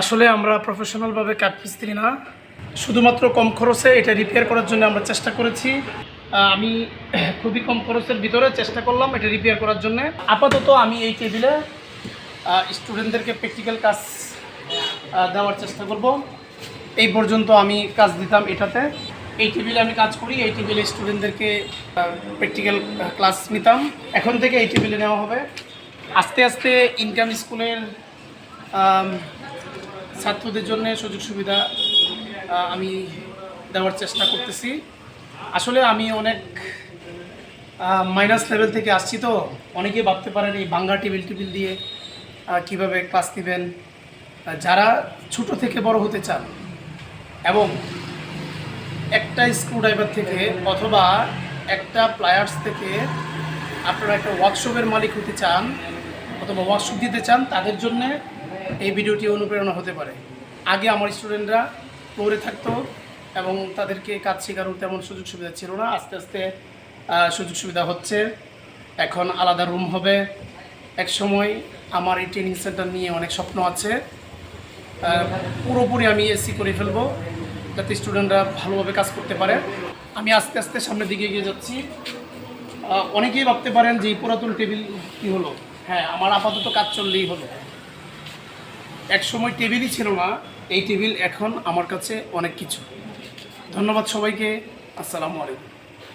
আসলে আমরা প্রফেশনালভাবে কাঠ মিস্ত্রি না। শুধুমাত্র কম খরচে এটা রিপেয়ার করার জন্য আমরা চেষ্টা করেছি। আমি খুবই কম খরচের ভিতরে চেষ্টা করলাম এটা রিপেয়ার করার জন্য। আপাতত আমি এই টেবিলে স্টুডেন্টদেরকে প্র্যাকটিক্যাল কাজ দেওয়ার চেষ্টা করব। এই পর্যন্ত আমি কাজ দিতাম এটাতে। এই টেবিলে আমি কাজ করি, এই টেবিলে স্টুডেন্টদেরকে প্র্যাকটিক্যাল ক্লাস নিতাম। এখন থেকে এই টেবিলে নেওয়া হবে। আস্তে আস্তে ইনকাম স্কুলের ছাত্রদের জন্য সুযোগ সুবিধা আমি দেওয়ার চেষ্টা করতেছি। আসলে আমি অনেক মাইনাস লেভেল থেকে আসছি তো, অনেকেই ভাবতে পারেন এই বাঙ্গা টেবিল টেবিল দিয়ে কীভাবে ক্লাস নেবেন। যারা ছোট থেকে বড় হতে চান এবং একটা স্ক্রুড্রাইভার থেকে অথবা একটা প্লায়ার্স থেকে আপনারা একটা ওয়ার্কশপের মালিক হতে চান অথবা ওয়ার্কশপ দিতে চান, তাদের জন্য এই ভিডিওটি অনুপ্রেরণা হতে পারে। আগে আমার স্টুডেন্টরা ফ্লোরে থাকতো এবং তাদেরকে কাজ শেখানোর তেমন সুযোগ সুবিধা ছিল না। আস্তে আস্তে সুযোগ সুবিধা হচ্ছে। এখন আলাদা রুম হবে। এক সময় আমার এই ট্রেনিং সেন্টার নিয়ে অনেক স্বপ্ন আছে। পুরোপুরি আমি এসি করে ফেলব যাতে স্টুডেন্টরা ভালোভাবে কাজ করতে পারে। আমি আস্তে আস্তে সামনের দিকে এগিয়ে যাচ্ছি। অনেকেই ভাবতে পারেন যে পুরাতন টেবিল কী হলো। হ্যাঁ আমার আপাতত কাজ চললেই হলো। এক সময় টেবিলই ছিল না, এই টেবিল এখন আমার কাছে অনেক কিছু। ধন্যবাদ সবাইকে, আসসালামু আলাইকুম।